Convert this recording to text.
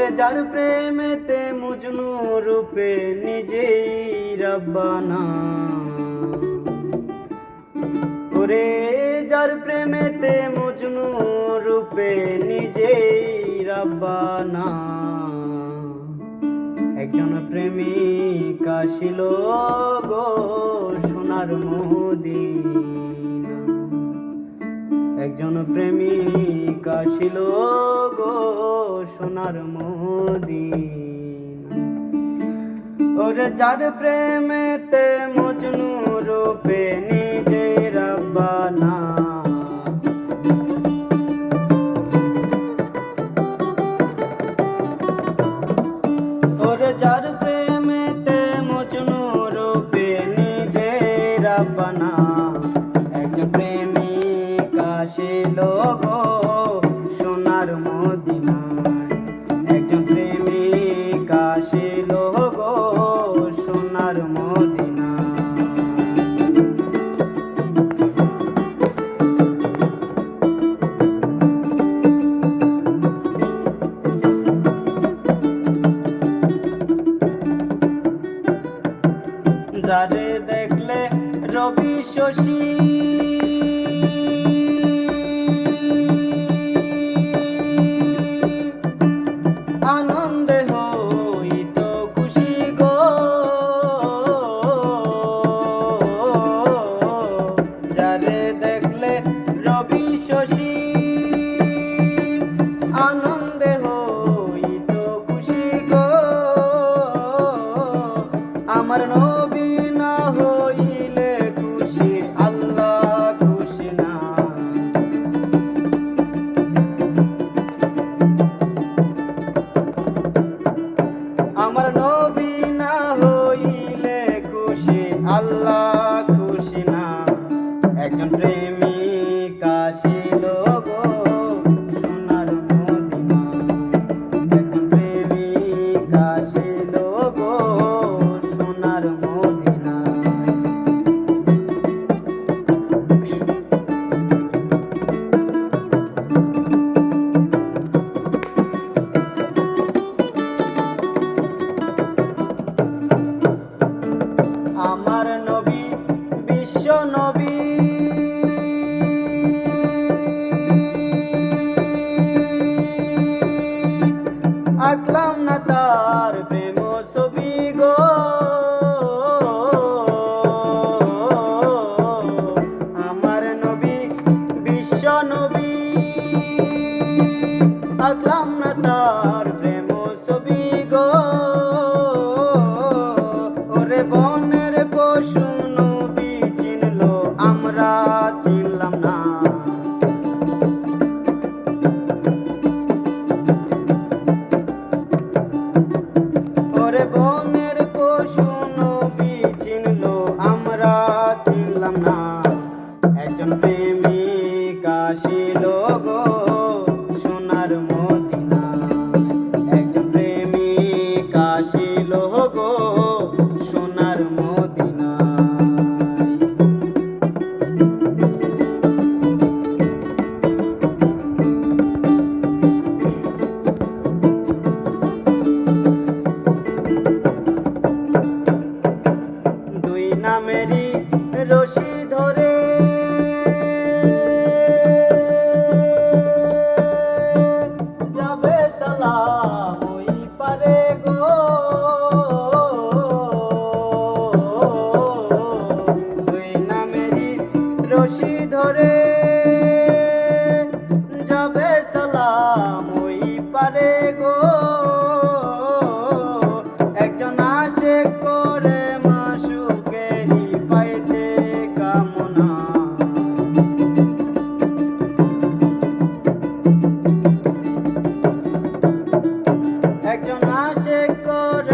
ওরে যার প্রেমেতে মুজনু রূপে নিজেই রব্বানা। ওরে যার প্রেমেতে মজনু রূপে নিজেই রব্বানা। একজন প্রেমিক আসিল গো সোনার মদিনা। একজন প্রেমিক আসিল গো সোনার মদিনা। ওরে যার প্রেমেতে মজনু রূপে নিজে রব্বানা ওরে যার প্রেমেতে মজনু রূপে নিজে রব্বানা একজন প্রেমিক আসিল গো রবি শশী আনন্দে হইত খুশি গো। যারে দেখলে রবি শশী, আনন্দে হইত খুশি গো। আমার নবী খুশি না। একজন প্রেমিক আঁকলাম আশেকর